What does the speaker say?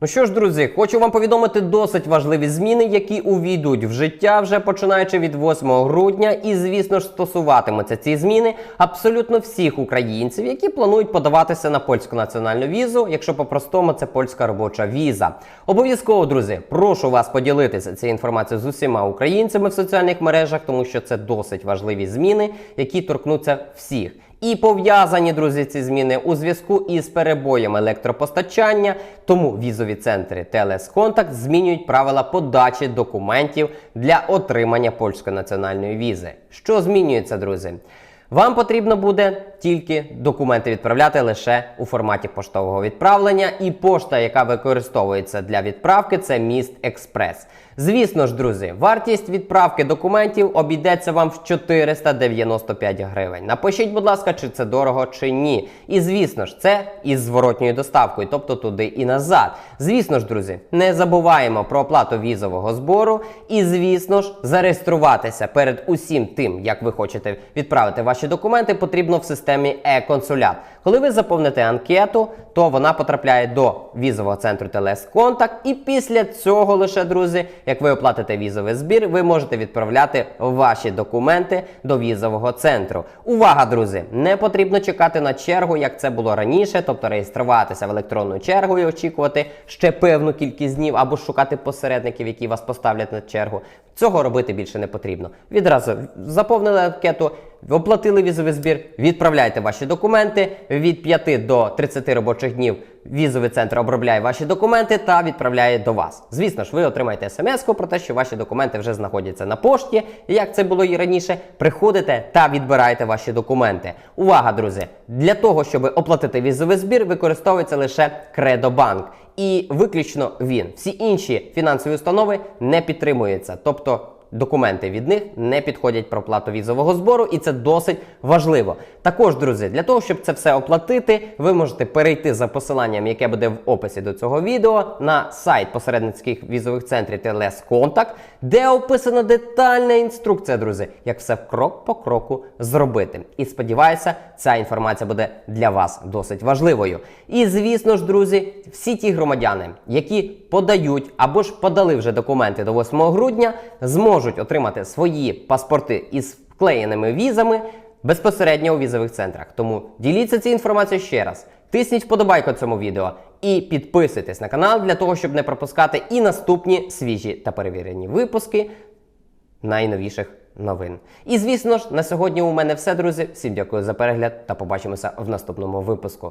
Ну що ж, друзі, хочу вам повідомити досить важливі зміни, які увійдуть в життя вже починаючи від 8 грудня. І, звісно ж, стосуватимуться ці зміни абсолютно всіх українців, які планують подаватися на польську національну візу, якщо по-простому це польська робоча віза. Обов'язково, друзі, прошу вас поділитися цією інформацією з усіма українцями в соціальних мережах, тому що це досить важливі зміни, які торкнуться всіх. І пов'язані, друзі, ці зміни у зв'язку із перебоєм електропостачання. Тому візові центри ТЛС Контакт змінюють правила подачі документів для отримання польської національної візи. Що змінюється, друзі? Вам потрібно буде тільки документи відправляти лише у форматі поштового відправлення, і пошта, яка використовується для відправки, це міст Експрес. Звісно ж, друзі, вартість відправки документів обійдеться вам в 495 гривень. Напишіть, будь ласка, чи це дорого чи ні. І звісно ж, це із зворотньою доставкою, тобто туди і назад. Звісно ж, друзі, не забуваємо про оплату візового збору і, звісно ж, зареєструватися перед усім тим, як ви хочете відправити ваші документи, потрібно в системі e-консулят. Коли ви заповните анкету, то вона потрапляє до візового центру ТЛС Контакт, і після цього лише, друзі, як ви оплатите візовий збір, ви можете відправляти ваші документи до візового центру. Увага, друзі! Не потрібно чекати на чергу, як це було раніше, тобто реєструватися в електронну чергу і очікувати ще певну кількість днів, або шукати посередників, які вас поставлять на чергу. Цього робити більше не потрібно. Відразу заповнили анкету, оплатили візовий збір, відправляйте ваші документи від 5 до 30 робочих днів. Візовий центр обробляє ваші документи та відправляє до вас. Звісно ж, ви отримаєте смс про те, що ваші документи вже знаходяться на пошті. Як це було і раніше, приходите та відбираєте ваші документи. Увага, друзі! Для того, щоб оплатити візовий збір, використовується лише Кредобанк. І виключно він. Всі інші фінансові установи не підтримуються. Тобто документи від них не підходять про оплату візового збору, і це досить важливо. Також, друзі, для того, щоб це все оплатити, ви можете перейти за посиланням, яке буде в описі до цього відео, на сайт посередницьких візових центрів ТЛС Контакт, де описана детальна інструкція, друзі, як все крок по кроку зробити. І сподіваюся, ця інформація буде для вас досить важливою. І звісно ж, друзі, всі ті громадяни, які подають або ж подали вже документи до 8 грудня, зможуть отримати свої паспорти із вклеєними візами безпосередньо у візових центрах. Тому діліться цією інформацією ще раз. Тисніть вподобайку цьому відео і підписуйтесь на канал для того, щоб не пропускати і наступні свіжі та перевірені випуски найновіших новин. І звісно ж, на сьогодні у мене все, друзі. Всім дякую за перегляд та побачимося в наступному випуску.